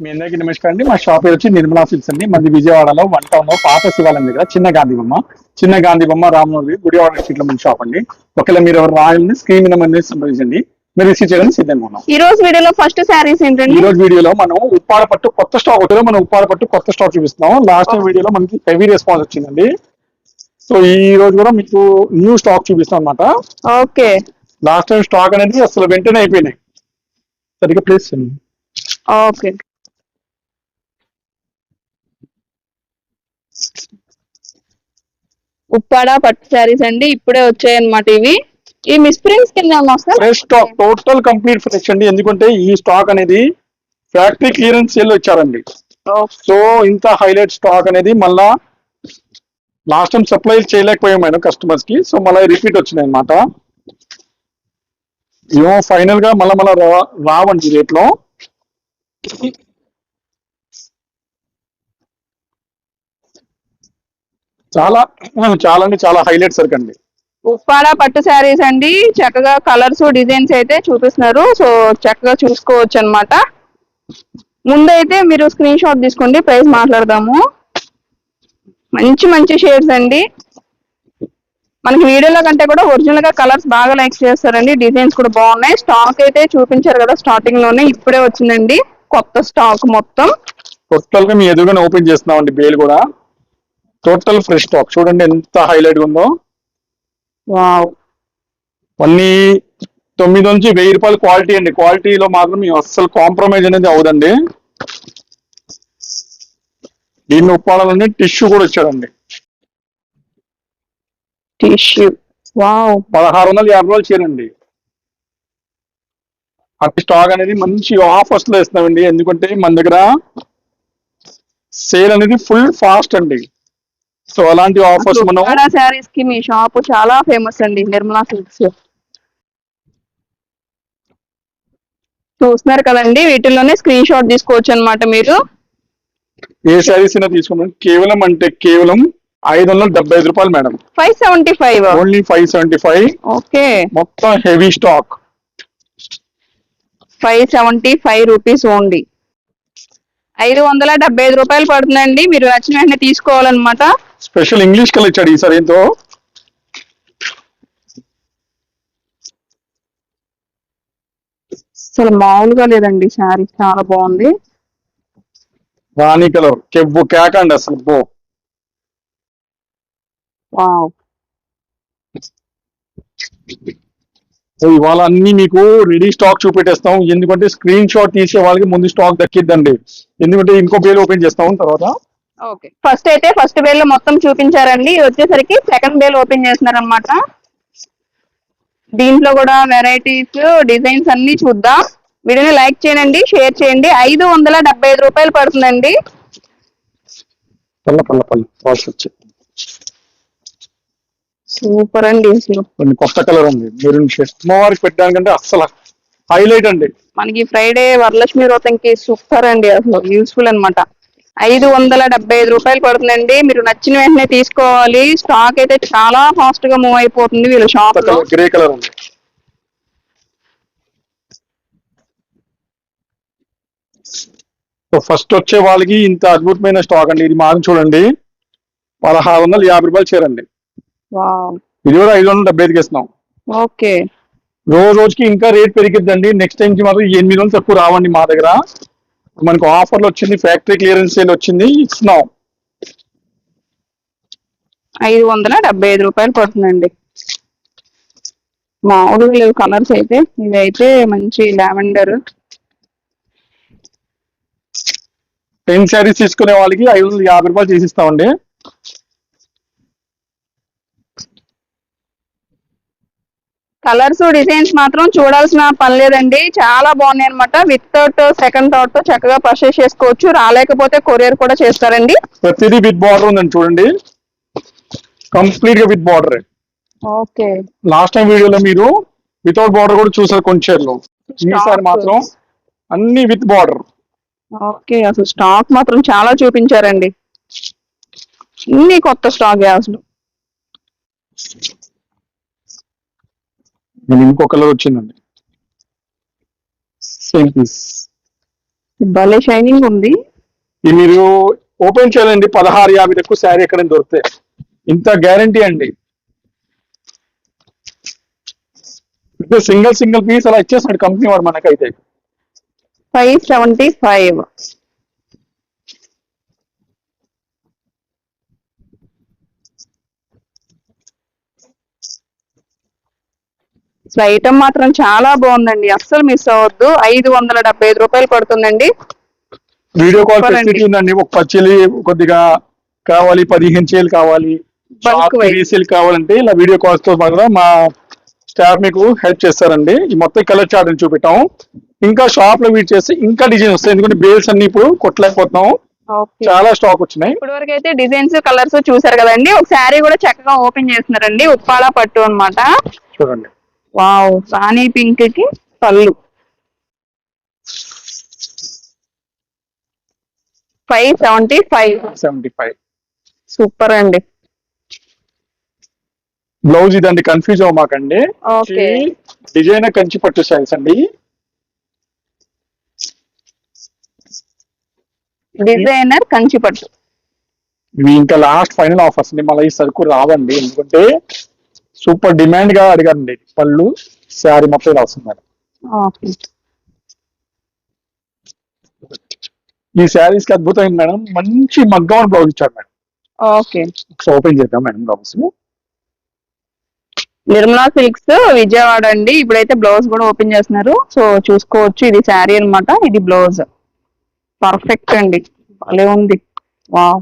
మీ అందరికీ నమస్కారం అండి. మా షాప్ వచ్చి నిర్మలా సిల్క్స్ అండి. మంది విజయవాడలో వన్ టౌన్లో పాత శివాలయం దగ్గర చిన్న గాంధీ బొమ్మ చిన్న గాంధీ బొమ్మ రామనగరి గుడివాడ స్ట్రీట్లో మన షాప్ అండి. ఒకవేళ మీరు ఎవరు రాయాలని స్క్రీన్ మీద మీద సంప్రదించండి మీరు రిసీవ్ చేయడానికి సిద్ధంగా ఉన్నాం. ఈ రోజు వీడియోలో ఫస్ట్ శారీస్ ఈ ఏంటండి రోజు వీడియోలో మనం ఉప్పాడ పట్టు కొత్త స్టాక్ ఒకటిలో మనం ఉప్పాడ పట్టు కొత్త స్టాక్ చూపిస్తున్నాం. లాస్ట్ టైం వీడియోలో మనకి హెవీ రెస్పాన్స్ వచ్చిందండి. సో ఈ రోజు కూడా మీకు న్యూ స్టాక్ చూపిస్తాం అనమాట ఓకే. లాస్ట్ టైం స్టాక్ అనేది అసలు వెంటనే అయిపోయినాయి. సరిగ్గా ప్లేస్ ఓకే. ఉప్పాడ పట్టు శారీస్ అండి ఇప్పుడే వచ్చాయి అన్నమాట ఇవి. ఈ మిస్ప్రింట్స్ కింద fresh stock total complete fresh అండి. ఎందుకంటే ఈ స్టాక్ అనేది ఫ్యాక్టరీ క్లియరెన్స్ సేల్ ఇచ్చారండి. సో ఇంత హైలైట్ స్టాక్ అనేది మళ్ళా లాస్ట్ టైం సప్లై చేయలేకపోయాం మేడం కస్టమర్స్కి. సో మళ్ళీ రిపీట్ వచ్చినాయి అనమాట ఏమో ఫైనల్గా మళ్ళీ మళ్ళీ రావండి రేట్లో చాలా చాలా అంటే చాలా హైలైట్ సరికి అండి ఉప్పాడ పట్టు శారీస్ అండి. చక్కగా కలర్స్ డిజైన్స్ అయితే చూపిస్తున్నారు. సో చక్కగా చూసుకోవచ్చు అన్నమాట ముందైతే మీరు స్క్రీన్ షాట్ తీసుకోండి. ప్రైస్ మాట్లాడదాము. మంచి మంచి షేడ్స్ అండి. మనకి వీడియోలో కంటే కూడా ఒరిజినల్గా కలర్స్ బాగా లైక్ చేస్తారండి. డిజైన్స్ కూడా బాగున్నాయి. స్టాక్ అయితే చూపించారు కదా స్టార్టింగ్లోనే. ఇప్పుడే వచ్చిందండి. కొత్త స్టాక్ మొత్తం. టోటల్గా మీ ఎదురుగానే ఓపెన్ చేస్తున్నాం అండి బేల్ కూడా. టోటల్ ఫ్రెష్ స్టాక్ చూడండి ఎంత హైలైట్ ఉందో. అన్ని తొమ్మిది నుంచి వెయ్యి రూపాయలు క్వాలిటీ అండి. క్వాలిటీలో మాత్రం మేము అస్సలు కాంప్రమైజ్ అనేది అవదండి దీన్ని ఉప్పాడాలంటే టిష్యూ కూడా ఇచ్చాడండి. టిష్యూ పదహారు వందల యాభై రూపాయలు చీరండి. అట్టి స్టాక్ అనేది మంచి ఆఫర్స్లో ఇస్తున్నామండి. ఎందుకంటే మన దగ్గర సేల్ అనేది ఫుల్ ఫాస్ట్ అండి. సో అలాంటి ఆఫర్స్ మనం శారీస్కి మీ షాప్ చాలా ఫేమస్ అండి నిర్మలా సిల్క్స్. చూస్తున్నారు కదండి వీటిల్లోనే స్క్రీన్ షాట్ తీసుకోవచ్చు అన్నమాట మీరు. ఏ శారీస్ అయినా తీసుకున్నాం కేవలం అంటే కేవలం ఐదు వందల డెబ్బై ఐదు రూపాయలు madam. Five seventy five only five seventy five okay. మొత్తం heavy stock five seventy five rupees only ఐదు వందల డెబ్బై ఐదు రూపాయలు పడుతుందండి. మీరు నచ్చిన వెంటనే తీసుకోవాలన్నమాట. స్పెషల్ ఇంగ్లీష్ కలర్ ఇచ్చాడు ఈసారి ఏంటో అసలు మామూలుగా లేదండి శారీ. చాలా బాగుంది. రాణి కలర్ కెవ్వు కేక అండి అసలు బో ఇవాళ అన్ని మీకు రెడీ స్టాక్ చూపెట్టేస్తాం. ఎందుకంటే స్క్రీన్ షాట్ తీసే వాళ్ళకి ముందు స్టాక్ దక్కిద్దండి. ఎందుకంటే ఇంకో పేరు ఓపెన్ చేస్తాం తర్వాత. ఓకే. ఫస్ట్ అయితే ఫస్ట్ బేల్లో మొత్తం చూపించారండి. వచ్చేసరికి సెకండ్ బేల్ ఓపెన్ చేస్తున్నారు అనమాట దీంట్లో కూడా వెరైటీస్ డిజైన్స్ అన్ని చూద్దాం. వీడియోని లైక్ చేయండి షేర్ చేయండి. ఐదు వందల డెబ్బై ఐదు రూపాయలు పడుతుందండి. సూపర్ అండి అసలు. కొన్ని కొత్త కలర్ ఉంది. షేడ్ అమ్మవారికి పెట్టడానికంటే అస్సలు హైలైట్ అండి. మనకి ఫ్రైడే వరలక్ష్మి వ్రతంకి సూపర్ అండి. అసలు యూస్ఫుల్ అన్నమాట. ఐదు వందల డెబ్బై ఐదు రూపాయలు పడుతుందండి. మీరు నచ్చిన వెంటనే తీసుకోవాలి. స్టాక్ అయితే చాలా ఫాస్ట్గా మూవ్ అయిపోతుంది వీళ్ళ షాప్లో. గ్రే కలర్ ఉంది. సో ఫస్ట్ వచ్చే వాళ్ళకి ఇంత అద్భుతమైన స్టాక్ అండి. ఇది మాత్రం చూడండి. పదహారు వందల యాభై రూపాయలు చేరండి. ఇది కూడా ఐదు వందల డెబ్బై ఐదుకి ఇస్తున్నాం ఓకే. రోజు రోజుకి ఇంకా రేట్ పెరిగిద్దండి. నెక్స్ట్ టైం మాత్రం ఎనిమిది వందలు తక్కువ రావండి మా దగ్గర. మనకు ఆఫర్లు వచ్చింది ఫ్యాక్టరీ క్లియరెన్స్ సేల్ వచ్చింది ఇస్తున్నాం ఐదు వందల డెబ్బై ఐదు రూపాయలు పడుతుందండి. మామూలుగా లేవు కలర్స్ అయితే ఇదైతే మంచి లావెండర్. టెన్ శారీస్ తీసుకునే వాళ్ళకి ఐదు వందల యాభై రూపాయలు చేసిస్తామండి. కలర్స్ డిజైన్స్ మాత్రం చూడాల్సిన పని లేదండి. చాలా బాగున్నాయి అనమాట విత్ థాట్ సెకండ్ థాట్తో చక్కగా పర్చేస్ చేసుకోవచ్చు. రాలేకపోతే కొరియర్ కూడా చేస్తారండి. ప్రతిదీ విత్ బార్డర్ ఉందండి చూడండి. కంప్లీట్గా with border okay. Last time వీడియోలో మీరు వితౌట్ బార్డర్ కూడా చూసారు కొన్ని చీరలు ఈసారి మాత్రం అన్ని విత్ బార్డర్ ఓకే అసలు స్టాక్ మాత్రం చాలా చూపించారండి. అన్ని కొత్త స్టాక్ అసలు. నేను ఇంకో కలర్ వచ్చిందండి. సేమ్ పీస్ భలే షైనింగ్ ఉంది. ఇది మీరు ఓపెన్ చేయాలండి పదహారు యాభై ఎక్కువ శారీ ఎక్కడ దొరుకుతాయి ఇంత గ్యారంటీ అండి. సింగిల్ సింగిల్ పీస్ అలా ఇచ్చేస్తాడు కంపెనీ వాడు మనకైతే. ఫైవ్ సెవెంటీ ఫైవ్ ఐటమ్ మాత్రం చాలా బాగుందండి. అస్సలు మిస్ అవ్వద్దు. ఐదు వందల డెబ్బై ఐదు రూపాయలు పడుతుందండి. Video call. ఫెసిలిటీ ఉందండి. ఒక పచ్చెలి కొద్దిగా కావాలి పదిహేను చేలు కావాలి. రీసేల్ కావాలంటే ఇలా వీడియో కాల్స్తో పాటుగా మా స్టాఫ్ మీకు హెల్ప్ చేస్తారండి. ఈ మొత్తం కలర్ చార్ట్ చూపెట్టాం. ఇంకా షాప్లో వీట్ చేస్తే ఇంకా డిజైన్ వస్తాయి. ఎందుకంటే బేల్స్ అన్ని ఇప్పుడు కొట్టలేకపోతున్నాం. చాలా స్టాక్ వచ్చినాయి. ఇప్పటి వరకు అయితే డిజైన్స్ కలర్స్ చూసారు కదండి. ఒక శారీ కూడా చక్కగా ఓపెన్ చేస్తున్నారండి. ఉప్పాల పట్టు అన్నమాట. చూడండి. వావ్ రాణి పింక్కి పళ్ళు. Five seventy five seventy five super అండి బ్లౌజ్ ఇదండి కన్ఫ్యూజ్ అవ్వమాకండి డిజైన్ కంచి పట్టు స్టైల్స్ అండి. డిజైనర్ కంచి పట్టు. ఇవి ఇంకా లాస్ట్ ఫైనల్ ఆఫర్స్ అండి. మళ్ళీ ఈ సరుకు రావండి. ఎందుకంటే సూపర్ డిమాండ్గా అడిగారండి. పళ్ళు శారీ మొత్తం ఇలా మేడం. ఈ శారీస్కి అద్భుతమైన మేడం? మంచి మగ్గం బ్లౌజ్ ఇచ్చారు మేడం. ఓకే. ఓపెన్ చేద్దాం madam blouse Nirmala silks Vijayawada అండి. ఇప్పుడైతే బ్లౌజ్ కూడా ఓపెన్ చేస్తున్నారు. సో చూసుకోవచ్చు. ఇది శారీ అన్నమాట. ఇది బ్లౌజ్ పర్ఫెక్ట్ అండి. భలే ఉంది. వావ్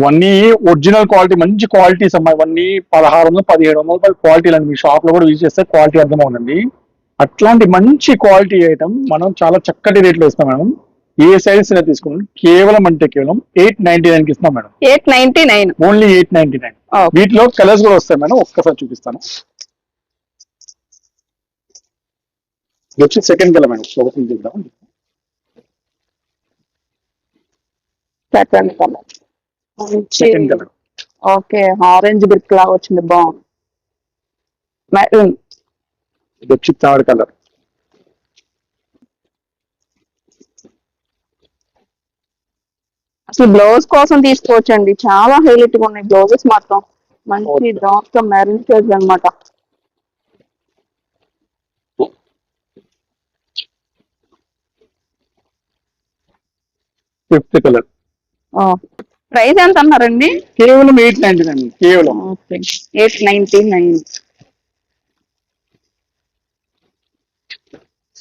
ఇవన్నీ ఒరిజినల్ క్వాలిటీ మంచి క్వాలిటీస్ అమ్మా ఇవన్నీ పదహారు వందలు పదిహేడు వందల రూపాయల క్వాలిటీలు అండి. మీ షాప్లో కూడా యూజ్ చేస్తే క్వాలిటీ అర్థమవునండి అట్లాంటి మంచి క్వాలిటీ ఐటమ్ మనం చాలా చక్కటి రేట్లో ఇస్తాం మేడం. ఏ సైజ్ తీసుకున్నాం కేవలం అంటే కేవలం ఎయిట్ నైన్టీ నైన్కి ఇస్తాం madam. Eight ninety nine only eight ninety nine వీటిలో కలర్స్ కూడా వస్తాయి మేడం. ఒక్కసారి చూపిస్తాను. వచ్చి సెకండ్ కలర్ మేడం. చేద్దాం. ఓకే ఆరెంజ్ బ్రిక్ లాగా వచ్చింది బాగుంది. మెరూన్ ఇది వచ్చి థర్డ్ కలర్. అసలు బ్లౌజ్ కోసం తీసుకోవచ్చండి. చాలా హైలైట్గా ఉన్నాయి బ్లౌజెస్ మాత్రం. మంచి డార్క్ మెరూన్ షేడ్స్ అన్నమాట. Fifth colour. ప్రైస్ ఎంత అన్నారండి? కేవలం ఎయిట్ నైన్టీ నైన్ కేవలం. Okay. Eight ninety nine.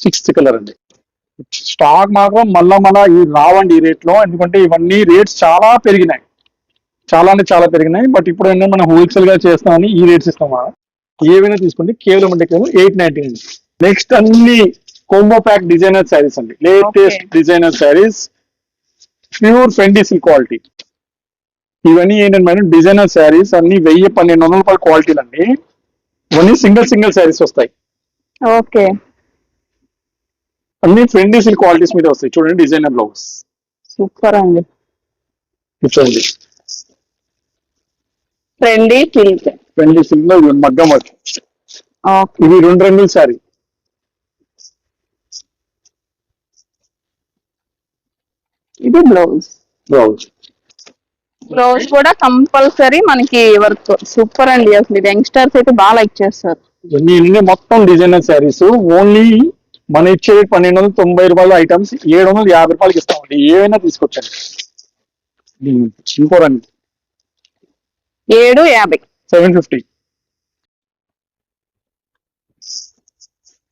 Sixth colour అండి. స్టాక్ మాత్రం మళ్ళా మళ్ళా ఈ రావండి ఈ రేట్లో ఎందుకంటే ఇవన్నీ రేట్స్ చాలా పెరిగినాయి. చాలా అంటే చాలా పెరిగినాయి. బట్ ఇప్పుడు ఏంటంటే మనం హోల్సేల్గా చేస్తామని ఈ రేట్స్ ఇస్తాం మనం. ఏవైనా తీసుకోండి. కేవలం అంటే కేవలం ఎయిట్ నైన్టీ నైన్. నెక్స్ట్ అన్ని కోంబో ప్యాక్ డిజైనర్ శారీస్ అండి. Latest. Designer saris pure Fendi silk quality ఇవన్నీ ఏంటంటే మేడం డిజైనర్ శారీస్ అన్ని వెయ్యి పన్నెండు వందల రూపాయల క్వాలిటీలు అండి. ఇవన్నీ సింగిల్ సింగిల్ శారీస్ వస్తాయి. ఓకే. అన్ని ఫ్రెండ్లీ సిల్క్ క్వాలిటీస్ మీద వస్తాయి. చూడండి డిజైనర్ బ్లౌజ్. సూపర్ అండి. చూడండి ట్రెండీ సిల్క్ ఫ్రెండ్లీ సిల్క్లో ఇవి మగ్గం వర్క్. ఓకే. ఇవి రెండు రంగుల శారీ. ఇది బ్లౌజ్. బ్లౌజ్. బ్లౌజ్ కూడా కంపల్సరీ మనకి వర్క్ సూపర్ అండి అసలు యంగ్స్టర్స్ అయితే బాగా లైక్ చేస్తారు. ఇవన్నీ మొత్తం డిజైనర్ శారీస్ ఓన్లీ మన ఇచ్చే పన్నెండు వందల తొంభై రూపాయల ఐటమ్స్ ఏడు వందల యాభై రూపాయలకి ఇస్తామండి. ఏవైనా తీసుకొచ్చండి. దీన్ని ఇంకో రండి ఏడు యాభై. Seven fifty.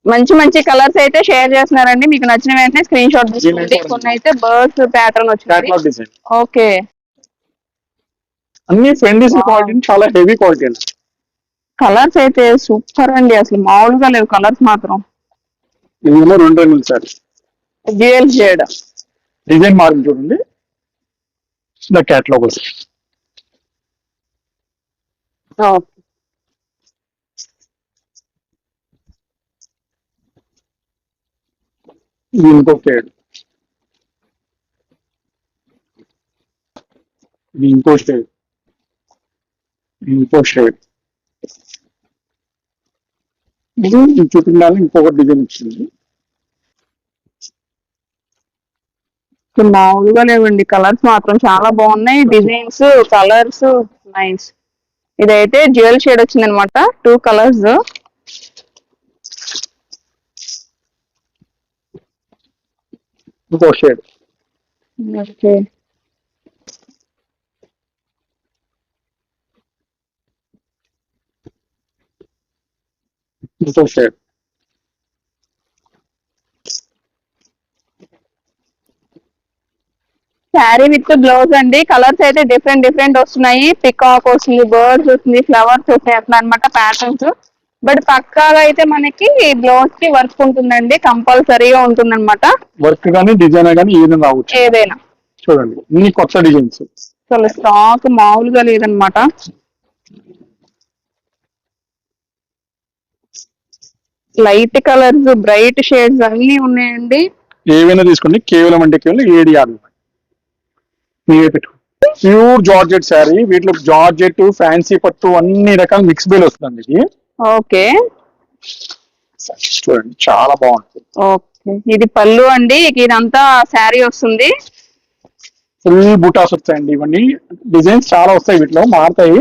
మంచి మంచి కలర్స్ అయితే షేర్ చేస్తున్నారండి. మీకు నచ్చిన వెంటనే స్క్రీన్ షాట్ తీసుకోండి. కొన్ని అయితే బర్డ్స్ ప్యాటర్న్ వచ్చింది. ఓకే. అన్ని Wow. క్వాలిటీ చాలా హెవీ క్వాలిటీ అండి కలర్స్ అయితే సూపర్ అండి అసలు మామూలుగా లేవు కలర్స్ మాత్రం. ఇదేమో రెండు రంగులు సార్. డ్యూయల్ షేడ్ డిజైన్ మారింది చూడండి. చిన్న క్యాట్లాగ్ వస్తుంది ఇంకో షేడ్ ఇంకో షేడ్ ఇంకో షేడ్ ఇది చూపించాలి ఇంకొక డిజైన్ వచ్చింది మామూలుగా లేవండి కలర్స్ మాత్రం చాలా బాగున్నాయి. డిజైన్స్ కలర్స్ నైస్ ఇదైతే జ్యువెల్ షేడ్ వచ్చింది అనమాట టూ కలర్స్ ఇంకో షేడ్ ఓకే ఇంకో షేడ్ శారీ విత్ బ్లౌజ్ అండి. కలర్స్ అయితే డిఫరెంట్ డిఫరెంట్ వస్తున్నాయి. పికాక్ వస్తుంది బర్డ్స్ వస్తుంది ఫ్లవర్స్ వస్తాయి అట్లా అనమాట ప్యాటర్న్స్ బట్ పక్కాగా అయితే మనకి బ్లౌజ్కి వర్క్ ఉంటుందండి. కంపల్సరీగా ఉంటుంది అనమాట వర్క్ కానీ డిజైన్ కానీ ఏదైనా రావచ్చు. ఏదైనా. చూడండి. ఇన్ని కొత్త డిజైన్స్ స్టాక్ మామూలుగా లేదనమాట లైట్ కలర్స్ బ్రైట్ షేడ్స్ అన్ని ఉన్నాయండి. ఏవైనా తీసుకోండి? కేవలం అంటే కేవలం ఏడు యాభై పెట్టుకోండి ప్యూర్ జార్జెట్ శారీ వీటిలో జార్జెట్ ఫ్యాన్సీ పట్టు అన్ని రకాల మిక్స్ బేల్ వస్తుందండి ఇది. ఓకే. చూడండి చాలా బాగుంటుంది ఓకే. ఇది పళ్ళు అండి ఇదంతా శారీ వస్తుంది. ఫుల్ బుటాస్ వస్తాయండి ఇవన్నీ. డిజైన్స్ చాలా వస్తాయి వీటిలో మారుతాయి.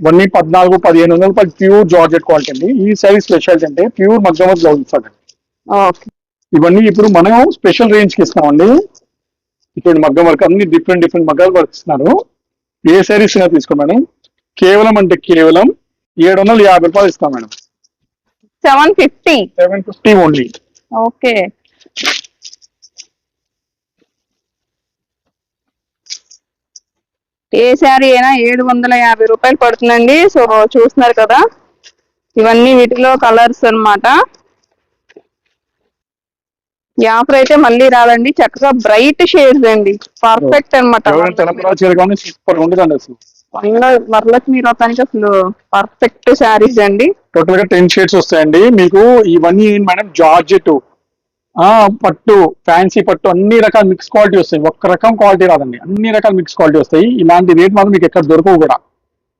ఇవన్నీ పద్నాలుగు పదిహేను వందల రూపాయలు ప్యూర్ జార్జెట్ క్వాలిటీ అండి. ఈ శారీ స్పెషాలిటీ అంటే ప్యూర్ మగ్గమ బ్లౌజ్ ఓకే. ఇవన్నీ ఇప్పుడు మనం స్పెషల్ రేంజ్కి ఇస్తున్నామండి. ఇప్పుడు మగ్గం వర్క్ అన్ని డిఫరెంట్ డిఫరెంట్ మగ్గాలు వర్క్ ఇస్తున్నారు. ఏ శారీస్ అయినా తీసుకో మేడం. కేవలం అంటే కేవలం ఏడు వందల యాభై రూపాయలు ఇస్తాం madam. Seven fifty. Seven fifty only. Okay. ఏ శారీ అయినా ఏడు వందల యాభై రూపాయలు పడుతుందండి. సో చూస్తున్నారు కదా. ఇవన్నీ వీటిలో కలర్స్ అన్నమాట. ఈ ఆఫర్ అయితే మళ్ళీ రాదండి. చక్కగా బ్రైట్ షేడ్స్ అండి. పర్ఫెక్ట్ అనమాట వరలక్ష్మి వ్రతానికి అసలు పర్ఫెక్ట్ శారీస్ అండి. టోటల్గా టెన్ షేడ్స్ వస్తాయండి. మీకు ఇవన్నీ మేడం జార్జెట్ పట్టు ఫ్యాన్సీ పట్టు అన్ని రకాల మిక్స్ క్వాలిటీ వస్తాయి. ఒక్క రకం క్వాలిటీ రాదండి. అన్ని రకాల మిక్స్ క్వాలిటీ వస్తాయి. ఇలాంటి రేట్ మాత్రం మీకు ఎక్కడ దొరకవు కూడా.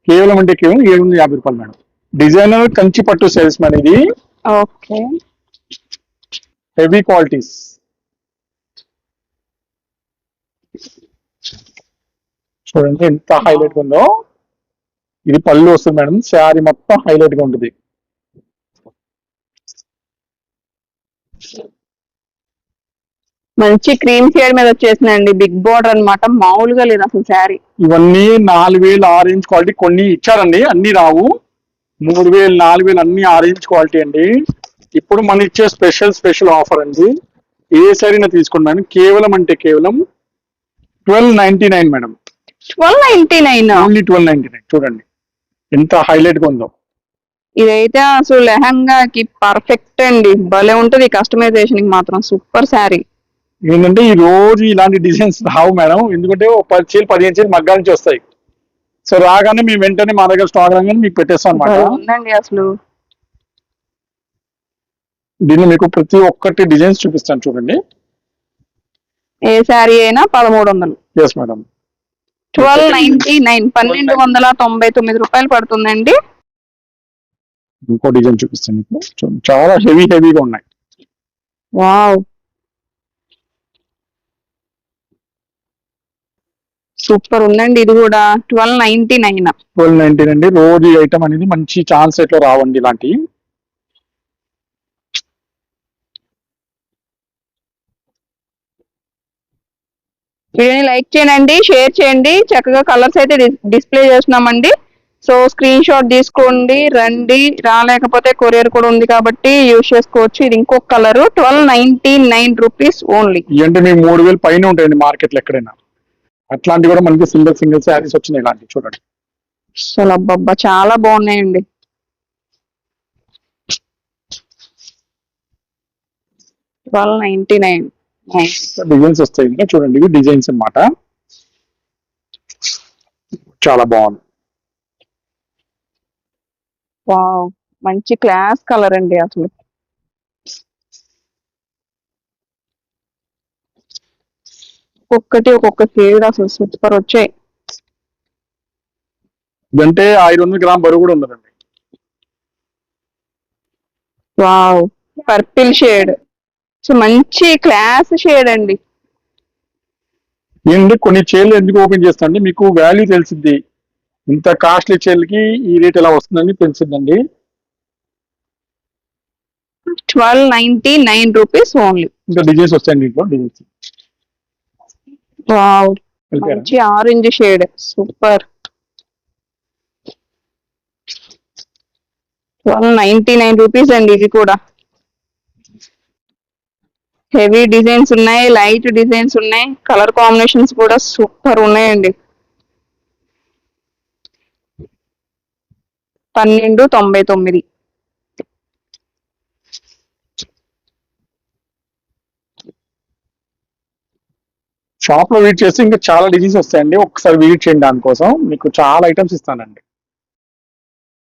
కేవలం అంటే కేవలం ఏడు వందల యాభై రూపాయలు మేడం. డిజైనర్ కంచి పట్టు సేల్స్ మేడం ఇది. ఓకే. హెవీ క్వాలిటీస్ చూడండి ఎంత హైలైట్ ఉందో. ఇది పళ్ళు వస్తుంది మేడం. శారీ మొత్తం హైలైట్గా ఉంటుంది. మంచి క్రీమ్ షేడ్ మీద వచ్చేసిందండి బిగ్ బోర్డర్ అన్నమాట. మామూలుగా లేదు అసలు శారీ. ఇవన్నీ నాలుగు వేలు ఆరెంజ్ క్వాలిటీ కొన్ని ఇచ్చారండి. అన్ని రావు. మూడు వేలు నాలుగు వేలు అన్ని ఆరెంజ్ క్వాలిటీ అండి. ఇప్పుడు మన ఇచ్చే స్పెషల్ స్పెషల్ ఆఫర్ అండి. ఏ సరైనా తీసుకోండి మేడం. కేవలం అంటే కేవలం twelve ninety nine madam. Twelve ninety nine only twelve ninety nine. చూడండి. ఎంత హైలైట్గా ఉందో. ఇదైతే అసలు లెహంగాకి పర్ఫెక్ట్ అండి. భలే ఉంటది. కస్టమైజేషన్ మాత్రం సూపర్ శారీ. ఏంటంటే ఈ రోజు ఇలాంటి డిజైన్స్ రావు మేడం. ఎందుకంటే ఒక పది చీలు పదిహేను చీలు మగ్గాల నుంచి వస్తాయి. సో రాగానే మేము వెంటనే మా దగ్గర స్టాక్ రాగానే మీకు పెట్టేస్తాం అనమాట ఉందండి అసలు. దీన్ని మీకు ప్రతి ఒక్కటి డిజైన్స్ చూపిస్తాను చూడండి. ఏ శారీ అయినా పదమూడు వందలు. Yes madam twelve ninety nine పన్నెండు వందల తొంభై తొమ్మిది రూపాయలు పడుతుందండి. ఇంకో డిజైన్ చూపిస్తాను మీకు. చూడండి, చాలా హెవీ హెవీగా ఉన్నాయి. వావ్. సూపర్ ఉందండి. ఇది కూడా twelve ninety nine. Twelve nineteen అండి. రోజు ఐటమ్ అనేది మంచి ఛాన్స్ రేట్లో రావండి ఇలాంటి. వీడియోని లైక్ చేయండి షేర్ చేయండి. చక్కగా కలర్స్ అయితే డిస్ప్లే చేస్తున్నామండి. సో స్క్రీన్ షాట్ తీసుకోండి రండి. రాలేకపోతే కొరియర్ కూడా ఉంది కాబట్టి యూజ్ చేసుకోవచ్చు. ఇది ఇంకొక colour twelve ninety nine rupees only. ఇవంటే మీకు మూడు వేలు పైన ఉంటాయండి మార్కెట్లో ఎక్కడైనా. అట్లాంటి కూడా మనకి సింగిల్ సింగిల్ శారీస్ వచ్చినాయి ఇలాంటివి చూడండి. అసలు అబ్బబ్బా చాలా బాగున్నాయండి. Twelve ninety nine. డిజైన్స్ వస్తాయి ఇంకా చూడండి ఇవి డిజైన్స్ అన్నమాట. చాలా బాగుంది. మంచి క్లాస్ కలర్ అండి అసలు. ఒక్కొక్కటి ఒక్కొక్క షేడ్ అసలు సూపర్ వచ్చాయి. ఇదంటే ఐదు వందల గ్రామ్ బరువు కూడా ఉండదండి వావ్. పర్పిల్ షేడ్ సో మంచి క్లాస్ షేడ్ అండి. ఏంటంటే కొన్ని చైర్లు ఎందుకు ఓపెన్ చేస్తా అంటే మీకు వాల్యూ తెలిసిద్ది. ఇంత కాస్ట్లీ చైర్లకి ఈ రేట్ ఎలా వస్తుందని తెలిసిద్దండి. Twelve ninety nine rupees only ఇంకా డిజైన్స్ వస్తాయండి దీంట్లో డిజైన్స్ మంచి orange shade. Super. Twelve ninety nine rupees అండి ఇది కూడా. హెవీ డిజైన్స్ ఉన్నాయి లైట్ డిజైన్స్ ఉన్నాయి కలర్ కాంబినేషన్స్ కూడా సూపర్ ఉన్నాయండి. పన్నెండు తొంభై తొమ్మిది. షాప్లో విజిట్ చేస్తే ఇంకా చాలా డిజైన్స్ వస్తాయండి. ఒకసారి విజిట్ చేయండి దానికోసం. మీకు చాలా ఐటమ్స్ ఇస్తానండి.